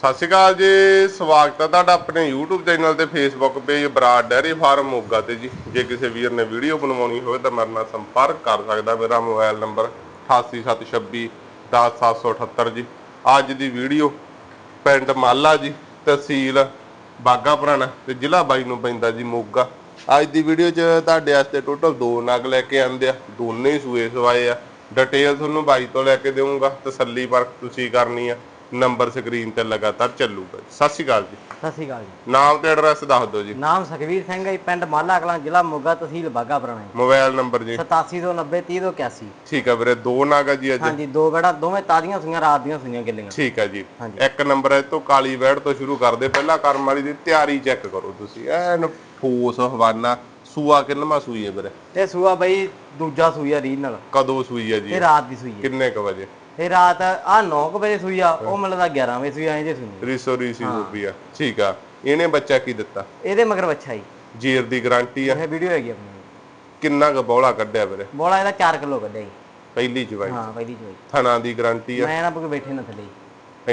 ਸਤਿ ਸ਼੍ਰੀ ਅਕਾਲ ਜੀ, ਸਵਾਗਤ ਹੈ ਤੁਹਾਡਾ ਆਪਣੇ YouTube ਚੈਨਲ ਤੇ Facebook page Brar dairy farm Moga ਤੇ ਜੀ। ਜੇ ਕਿਸੇ ਵੀਰ ਨੇ ਵੀਡੀਓ ਬਣਵਾਉਣੀ ਹੋਵੇ ਤਾਂ ਮੇਰੇ ਨਾਲ ਸੰਪਰਕ ਕਰ ਸਕਦਾ ਮੇਰਾ ਮੋਬਾਈਲ ਨੰਬਰ 8876 10778 ਜੀ। ਅੱਜ ਦੀ ਵੀਡੀਓ ਪਿੰਡ ਮਾਲਾ ਜੀ, ਤਹਿਸੀਲ ਬਾਗਾ ਪੁਰਾਣਾ ਤੇ ਜ਼ਿਲ੍ਹਾ ਬਾਈ ਨੂੰ ਪੈਂਦਾ ਜੀ ਮੋਗਾ। ਅੱਜ ਦੀ ਵੀਡੀਓ 'ਚ ਤੁਹਾਡੇ ਵਾਸਤੇ ਟੋਟਲ ਦੋ ਨਗ ਲੈ ਕੇ ਆਂਦੇ ਆ, ਦੋਨੇ ਹੀ ਸੂਏ ਸਵਾਏ ਆ। ਡਿਟੇਲ ਤੁਹਾਨੂੰ ਬਾਈ ਤੋਂ ਲੈ ਕੇ ਦੇਵਾਂਗਾ। ਤਸੱਲੀ ਪਰਖ ਤੁਸੀਂ ਕਰਨੀ ਆ। ਨੰਬਰ ਸਕਰੀਨ ਤੇ ਲਗਾਤਾਰ ਚੱਲੂਗਾ ਜੀ। ਸਤਿ ਸ਼੍ਰੀ ਅਕਾਲ ਜੀ। ਸਤਿ ਸ਼੍ਰੀ ਅਕਾਲ ਜੀ। ਨਾਮ ਤੇ ਐਡਰੈਸ ਦੱਸ ਦਿਓ ਜੀ। ਨਾਮ ਸੁਖਵੀਰ ਸਿੰਘ ਹੈ ਜੀ, ਪਿੰਡ ਮਾਲਾ ਕਲਾਂ ਜ਼ਿਲ੍ਹਾ ਮੋਗਾ ਤਹਿਸੀਲ ਬਾਗਾ ਪੁਰਾਣਾ ਮੋਬਾਈਲ ਨੰਬਰ ਜੀ। 8790 3081 ਠੀਕ ਆ ਵੀਰੇ ਦੋ ਨਾਗ ਆ ਜੀ ਅੱਜ। ਹਾਂਜੀ ਦੋ ਬੜਾ ਦੋਵੇਂ ਤਾਜ਼ੀਆਂ ਸੁਈਆਂ ਰਾਤ ਦੀਆਂ ਸੁਈਆਂ ਗਿੱਲੀਆਂ। ਠੀਕ ਆ ਜੀ। ਹਾਂਜੀ। ਇੱਕ ਨੰਬਰ ਹੈ ਤੋਂ ਕਾਲੀ ਵੈੜ ਤੋਂ ਸ਼ੁਰੂ ਕਰਦੇ ਪਹਿਲਾਂ ਕਰਮ ਵਾਲੀ ਦੀ ਤਿਆਰੀ ਚੈੱਕ ਕਰੋ ਤੁਸੀਂ। ਐਨ ਠੋਸ ਹਵਾਨਾ ਸੂਆ ਕਿੰਨਵਾ ਸੂਈ ਹੈ ਵੀਰੇ? ਤੇ ਸੂਆ ਬਈ ਦੂਜਾ ਸੂਆ ਰੀਲ ਨਾਲ। ਕਦੋਂ ਸੂਈ ਹੈ ਜੀ? ਇਹ ਰਾਤ ਦੀ ਸੂਈ ਹੈ। ਕਿੰਨੇ ਕ ਵਜੇ? ਇਹ ਰਾਤ ਆ 9 ਵਜੇ ਸੂਈ ਆ ਉਹ ਮਿਲਦਾ 11 ਵਜੇ ਸੂਈ ਆਏ ਜੇ ਸੂਈ ਰੀਸੋ ਰੀਸੀ ਰੂਪੀ ਆ। ਠੀਕ ਆ। ਇਹਨੇ ਬੱਚਾ ਕੀ ਦਿੱਤਾ? ਇਹਦੇ ਮਗਰ ਬੱਚਾ ਜੀ। ਜੀਰ ਦੀ ਗਾਰੰਟੀ ਆ। ਇਹ ਵੀਡੀਓ ਹੈਗੀ ਆਪਣੀ। ਕਿੰਨਾ ਕ ਬੌਲਾ ਕੱਢਿਆ ਵੀਰੇ? ਬੋਲਾ ਇਹਦਾ 4 ਕਿਲੋ ਕੱਢਿਆ ਜੀ। ਪਹਿਲੀ ਜਵਾਈ ਹਾਂ ਪਹਿਲੀ ਚੋਈ ਥਣਾ ਦੀ ਗਾਰੰਟੀ ਆ। ਮੈਂ ਨਾ ਕੋਈ ਬੈਠੇ ਨਾ ਥੱਲੇ।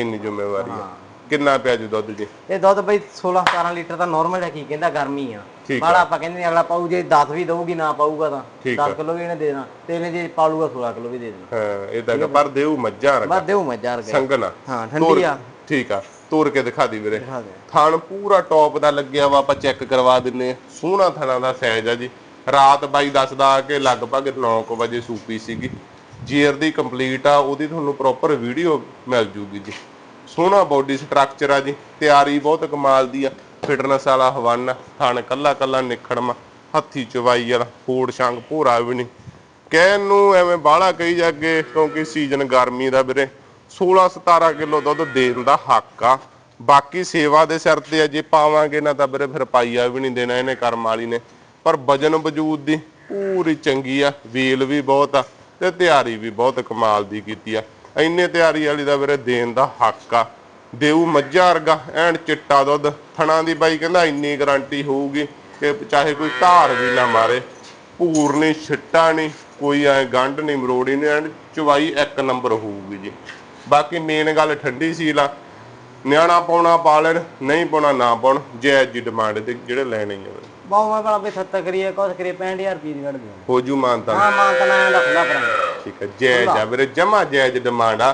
ਇੰਨੀ ਜ਼ਿੰਮੇਵਾਰੀ ਆ। ਹਾਂ। ਕਿੰਨਾ ਪਿਆ ਜੂ ਦੁੱਧ ਜੀ? ਇਹ ਦੁੱਧ ਬਈ 16 17 ਲੀਟਰ ਤਾਂ ਨਾਰਮਲ ਹੈ ਕੀ ਕਹਿੰਦਾ ਗਰਮੀ ਆ। ਠੀਕ ਆਪਾਂ ਕਹਿੰਦੇ ਨੇ ਅਗਲਾ ਪਾਊ ਜੇ 10 ਵੀ ਦਊਗੀ ਨਾ ਪਾਊਗਾ ਤਾਂ। ਠੀਕ 10 ਕਿਲੋ ਵੀ ਇਹਨੇ ਦੇ ਦੇਣਾ ਤੇ ਇਹਨੇ ਜੇ ਪਾਲੂਗਾ 16 ਕਿਲੋ ਵੀ ਦੇ ਦੇਣਾ। ਹਾਂ ਇਹ ਤਾਂ ਪਰ ਦੇਉ ਮੱਝਾਂ ਰਗਾ ਬਸ ਦੇਉ ਮੈਂ ਜਾਰ ਸੰਗਣਾ ਹਾਂ ਠੰਡੀ ਆ। ਠੀਕ ਆ ਤੋੜ ਕੇ ਦਿਖਾ ਦੀ ਵੀਰੇ। ਦਿਖਾ ਦੇ। ਥਣ ਪੂਰਾ ਟੌਪ ਦਾ ਲੱਗਿਆ ਵਾ ਆਪਾਂ ਚੈੱਕ ਕਰਵਾ ਦਿੰਨੇ ਆ। ਸੋਹਣਾ ਥਣਾ ਦਾ ਸਾਈਜ਼ ਆ ਜੀ। ਰਾਤ ਬਾਈ ਦੱਸਦਾ ਕਿ ਲਗਭਗ 9:00 ਵਜੇ ਸੂਪੀ ਸੀਗੀ। ਜੀਅਰ ਦੀ ਕੰਪਲੀਟ ਆ ਉਹਦੀ ਤੁਹਾਨੂੰ ਪ੍ਰੋਪਰ ਵੀਡੀਓ ਮਿਲ ਜੂਗੀ ਜੀ। ਸੋਹਣਾ ਬਾਡੀ ਸਟਰਕਚਰ ਆ ਜੀ, ਤਿਆਰੀ ਬਹੁਤ ਕਮਾਲ ਦੀ ਆ। ਫਿਟਨੈਸ ਵਾਲਾ ਹਵਾਨਾ ਥਣ ਕੱਲਾ ਕੱਲਾ ਨਿਖੜਮਾ ਹੱਥੀ ਚਵਾਈ ਵਾਲਾ ਫੋੜ ਸ਼ੰਗ ਭੋਰਾ ਵੀ ਨਹੀਂ। ਕਹਿਣ ਨੂੰ ਐਵੇਂ ਬਾਹਲਾ ਕਹੀ ਜਾਗੇ, ਕਿਉਂਕਿ ਸੀਜ਼ਨ ਗਰਮੀ ਦਾ ਵੀਰੇ। 16 17 ਕਿਲੋ ਦੁੱਧ ਦੇਣ ਦਾ ਹੱਕ ਆ। ਬਾਕੀ ਸੇਵਾ ਦੇ ਸਿਰ ਤੇ ਆ, ਜੇ ਪਾਵਾਂਗੇ ਨਾ ਤਾਂ ਵੀਰੇ ਫਿਰ ਪਾਈਆ ਵੀ ਨਹੀਂ ਦੇਣਾ ਇਹਨੇ ਕਰਮ ਵਾਲੀ ਨੇ। ਪਰ ਵਜਨ ਵਜੂਦ ਦੀ ਪੂਰੀ ਚੰਗੀ ਆ, ਵੇਲ ਵੀ ਬਹੁਤ ਆ ਤੇ ਤਿਆਰੀ ਵੀ ਬਹੁਤ ਕਮਾਲ ਦੀ ਕੀਤੀ ਆ। ਇੰਨੇ ਤਿਆਰੀ ਵਾਲੀ ਦਾ ਵੀਰੇ ਦੇਣ ਦਾ ਹੱਕ ਆ। ਦੇਊ ਮੱਝਾਂ ਵਰਗਾ, ਐਨ ਚਿੱਟਾ ਦੁੱਧ। ਥਣਾ ਦੀ ਬਾਈ ਕਹਿੰਦਾ ਇੰਨੀ ਗਾਰੰਟੀ ਹੋਊਗੀ ਕਿ ਚਾਹੇ ਕੋਈ ਧਾਰ ਵੀ ਨਾ ਮਾਰੇ। ਭੂਰ ਨਹੀਂ ਛਿੱਟਾ ਨਹੀਂ ਕੋਈ ਐ ਗੰਢ ਨਹੀਂ ਮਰੋੜੀ ਨਹੀਂ ਐਨ ਚਵਾਈ ਇੱਕ ਨੰਬਰ ਹੋਊਗੀ ਜੀ। ਬਾਕੀ ਮੇਨ ਗੱਲ ਠੰਡੀ ਸੀਲ ਆ। ਨਿਆਣਾ ਪਾਉਣਾ ਪਾ ਲੈਣ, ਨਹੀਂ ਪਾਉਣਾ ਨਾ ਪਾਉਣ ਜਾਇਜ਼ ਜੀ ਡਿਮਾਂਡ ਤੇ ਜਿਹੜੇ ਲੈਣੇ ਆ। ਬਹੁਤ ਮੈਂ ਬੜਾ ਵੀ 70 ਕਰੀਏ ਕੁਛ ਕਰੀਏ 65000 ਰੁਪਏ ਦੀ ਕੱਢ ਦੇ ਹੋ ਜੂ ਮਾਨਤਾ ਹਾਂ ਮਾਂ ਤਾਂ ਨਾ ਦਾ ਖੁੱਲਾ ਪਰਾਂ ਠੀਕ ਹੈ ਜਾਇਜ਼ ਆ ਵੀਰੇ ਜਮਾ ਜਾਇਜ਼ ਡਿਮਾਂਡ ਆ।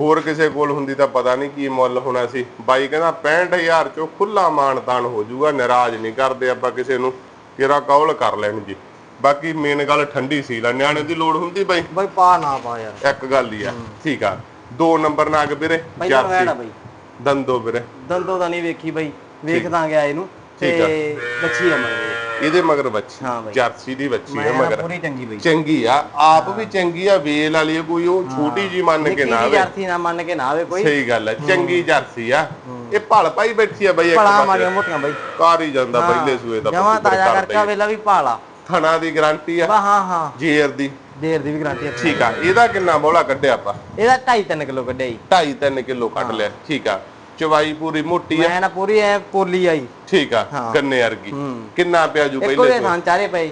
ਹੋਰ ਕਿਸੇ ਕੋਲ ਹੁੰਦੀ ਤਾਂ ਪਤਾ ਨਹੀਂ ਕੀ ਮੁੱਲ ਹੋਣਾ ਸੀ। ਬਾਈ ਕਹਿੰਦਾ 65000 ਚੋਂ ਖੁੱਲਾ ਮਾਨਤਾਨ ਹੋ ਜੂਗਾ ਨਾਰਾਜ਼ ਨਹੀਂ ਕਰਦੇ ਆਪਾਂ ਕਿਸੇ ਨੂੰ ਕਿਰਾ ਕੌਲ ਕਰ ਲੈਣ ਜੀ। ਬਾਕੀ ਮੇਨ ਗੱਲ ਠੰਡੀ ਸੀ ਲਾ ਨਿਆਣੇ ਦੀ ਲੋੜ ਹੁੰਦੀ ਬਾਈ। ਬਈ ਪਾ ਨਾ ਪਾ ਯਾਰ। ਇੱਕ ਗੱਲ ਹੀ ਆ। ਠੀਕ ਆ। ਦੋ ਨੰਬਰ ਨਾਗ ਵੀਰੇ ਪਹਿਲਾਂ ਵੈੜਾ ਬਈ। ਦੰਦੋ ਵੀਰੇ। ਦੰਦੋ ਤਾਂ ਨਹੀਂ ਵੇਖੀ ਬਈ। ਵੇਖਦਾ ਗਿਆ ਇਹਨੂੰ ਤੇ ਬੱਚੀ ਆ ਮਗਰ ਇਹਦੇ ਮਗਰ ਬੱਚੀ ਹਾਂ ਬਾਈ। ਜਰਸੀ ਦੀ ਬੱਚੀ ਹੈ ਮੈਂ ਮਗਰ। ਪੂਰੀ ਚੰਗੀ ਬਈ। ਚੰਗੀ ਆ। ਆਪ ਵੀ ਚੰਗੀ ਆ ਵੇਲ ਵਾਲੀ ਆ, ਕੋਈ ਉਹ ਛੋਟੀ ਜੀ ਮੰਨ ਕੇ ਨਿੱਕੀ ਨਾ ਜਿਹੀ ਆਵੇ ਜਰਸੀ ਨਾ ਮੰਨ ਕੇ ਨਾ ਆਵੇ ਕੋਈ। ਸਹੀ ਗੱਲ ਹੈ ਚੰਗੀ ਜਰਸੀ ਆ। ਇਹ ਭਲ ਪਾਈ ਬੈਠੀ ਆ ਬਈ ਇੱਕ ਪਾਸੇ। ਮਾਰੀਆਂ ਮੋਟੀਆਂ ਬਈ। ਕਾਰ ਹੀ ਜਾਂਦਾ ਪਹਿਲੇ ਸੂਏ ਦਾ ਜਮਾ ਪਸ਼ੂ ਫਿਰ ਤਾਜ਼ਾ ਕਰਦਾ ਕਰਕੇ ਵੇਲਾ ਵੀ ਪਾਲਾ। ਥਣਾ ਦੀ ਗਾਰੰਟੀ ਆ। ਬਾ ਹਾਂ ਹਾਂ। ਜੇਰ ਦੀ। ਦੇਰ ਦੀ ਵੀ ਗਾਰੰਟੀ ਹੈ ਠੀਕ ਆ। ਇਹਦਾ ਕਿੰਨਾ ਬੋਲਾ ਕੱਢਿਆ ਆਪਾਂ? ਇਹਦਾ 2.5 3 ਕਿਲੋ ਕੱਢਿਆ ਜੀ। 2.5 3 ਕਿਲੋ ਕੱਢ ਲਿਆ। ਠੀਕ ਆ। ਚਵਾਈ ਪੂਰੀ ਮੋਟੀ ਆ। ਮੈਂ ਨਾ ਪੂਰੀ ਐ ਪੋਲੀ ਆਈ। ਠੀਕ ਆ। ਗੰਨੇ ਵਰਗੀ। ਕਿੰਨਾ ਪਿਆ ਜੂ ਇੱਕੋ ਪਹਿਲੇ ਦੇ ਸੂਏ? ਥਾਂ ਚਾਰੇ ਪਏ।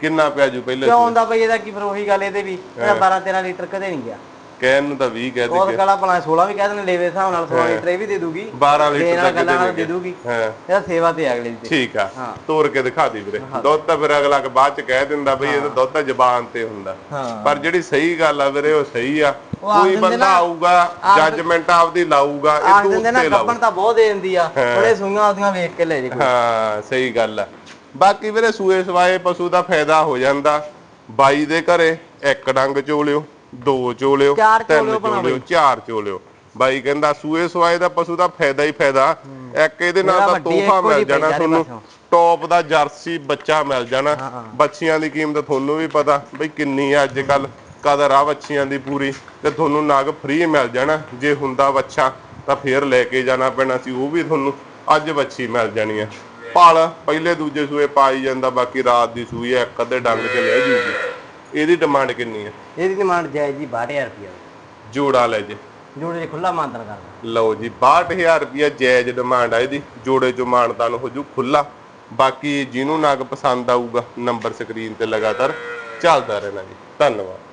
ਕਿੰਨਾ ਪਿਆ ਜੂ ਪਹਿਲੇ ਕਿਉਂ? ਆਉਂਦਾ ਬਈ ਇਹਦਾ ਕੀ ਫਿਰ ਉਹੀ ਗੱਲ ਇਹਦੇ ਵੀ? ਇਹਦਾ 12 13 ਲੀਟਰ ਕਦੇ ਨਹੀਂ ਗਿਆ। ਕਹਿਣ ਨੂੰ ਤਾਂ 20 ਕਹਿ ਉਹ ਦੇ ਕਲਾ ਭਲਾ 16 ਵੀ ਕਹਿ ਦਿੰਦੇ ਲੇਵੇ ਹਿਸਾਬ ਨਾਲ 16 ਲੀਟਰ ਇਹ ਵੀ ਦੇ ਦੂਗੀ। 12 ਦੇਣ ਲੀਟਰ ਤੱਕ ਦੇ ਦੇ ਦੂਗੀ। ਹਾਂ। ਇਹਦਾ ਸੇਵਾ ਤੇ ਅਗਲੇ ਦੀ ਠੀਕ ਆ। ਤੋੜ ਕੇ ਦਿਖਾ ਦੀ ਵੀਰੇ। ਦੁੱਧ ਤਾਂ ਫਿਰ ਅਗਲਾ ਕਿ ਬਾਅਦ ਚ ਕਹਿ ਦਿੰਦਾ ਬਈ ਇਹ ਤਾਂ ਦੁੱਧ ਤਾਂ ਜ਼ਬਾਨ ਤੇ ਹੁੰਦਾ। ਪਰ ਜਿਹੜੀ ਸਹੀ ਗੱਲ ਆ ਵੀਰੇ ਉਹ ਸਹੀ ਆ। ਕੋਈ ਬੰਦਾ ਆਊਗਾ ਜੱਜਮੈਂਟ ਆਪਦੀ ਲਾਊਗਾ ਇਹ ਨਾ ਉੱਤੇ ਲਾਊ। ਗੱਪਣ ਤਾਂ ਬਹੁਤ ਦੇ ਦਿੰਦੀ ਆ। ਬੜੇ ਸੂਈਆਂ ਉਹਦੀਆਂ ਵੇਖ ਕੇ ਲੈ ਜੇ ਕੋਈ। ਹਾਂ ਸਹੀ ਗੱਲ ਆ। ਬਾਕੀ ਵੀਰੇ ਸੂਏ ਸਵਾਏ ਪਸ਼ੂ ਦਾ ਫਾਇਦਾ ਹੋ ਜਾਂਦਾ। ਬਾਈ ਦੇ ਘਰੇ ਇੱਕ ਡੰਗ ਚੋਲਿਓ ਦੋ ਚੋਲਿਓ ਚਾਰ ਤਿੰਨ ਚੋਲਿਓ ਚਾਰ ਚੋਲਿਓ ਬਾਈ ਕਹਿੰਦਾ ਸੂਏ ਸਵਾਏ ਦਾ ਪਸ਼ੂ ਦਾ ਫਾਇਦਾ ਹੀ ਫਾਇਦਾ। ਇੱਕ ਇਹਦੇ ਨਾਲ ਤਾਂ ਤੋਹਫਾ ਮਿਲ ਜਾਣਾ ਤੁਹਾਨੂੰ। ਟੌਪ ਦਾ ਜਰਸੀ ਬੱਚਾ ਮਿਲ ਜਾਣਾ। ਬੱਚੀਆਂ ਦੀ ਕੀਮਤ ਤੁਹਾਨੂੰ ਵੀ ਪਤਾ। ਬਈ ਕਿੰਨੀ ਆ ਅੱਜ ਕੱਲ ਕਦਰ ਆ ਬੱਚੀਆਂ ਦੀ ਪੂਰੀ ਤੇ ਤੁਹਾਨੂੰ ਨਗ ਫ੍ਰੀ ਮਿਲ ਜਾਣਾ। ਜੇ ਹੁੰਦਾ ਬੱਚਾ ਤਾਂ ਫੇਰ ਲੈ ਕੇ ਜਾਣਾ ਪੈਣਾ ਸੀ ਉਹ ਵੀ ਤੁਹਾਨੂੰ ਅੱਜ ਬੱਚੀ ਮਿਲ ਜਾਣੀ ਆ। ਪਲ ਪਹਿਲੇ ਦੂਜੇ ਸੂਏ ਪਾਈ ਜਾਂਦਾ ਬਾਕੀ ਰਾਤ ਦੀ ਸੂਈ ਆ ਇੱਕ ਅੱਧੇ ਡੰਗ ਚ ਲੈ ਜੂਗੀ ਇਹਦੀ ਡਿਮਾਂਡ ਕਿੰਨੀ ਆ? ਇਹਦੀ ਡਿਮਾਂਡ ਜਾਇਜ਼ ਜੀ 62000 ਰੁਪਏ ਜੋੜਾ ਲੈ ਜੇ। ਜੋੜੇ ਦੇ ਖੁੱਲਾ ਮਾਨਤਨ ਕਰਦਾ ਲਓ ਜੀ 62000 ਰੁਪਿਆ ਜਾਇਜ਼ ਡਿਮਾਂਡ ਆ ਇਹਦੀ। ਜੋੜੇ ਚੋਂ ਮਾਨਦਾਨ ਹੋ ਜੂ ਖੁੱਲਾ। ਬਾਕੀ ਜਿਹਨੂੰ ਨਗ ਪਸੰਦ ਆਊਗਾ ਨੰਬਰ ਸਕਰੀਨ ਤੇ ਲਗਾਤਾਰ ਚੱਲਦਾ ਰਹਿਣਾ ਜੀ। ਧੰਨਵਾਦ।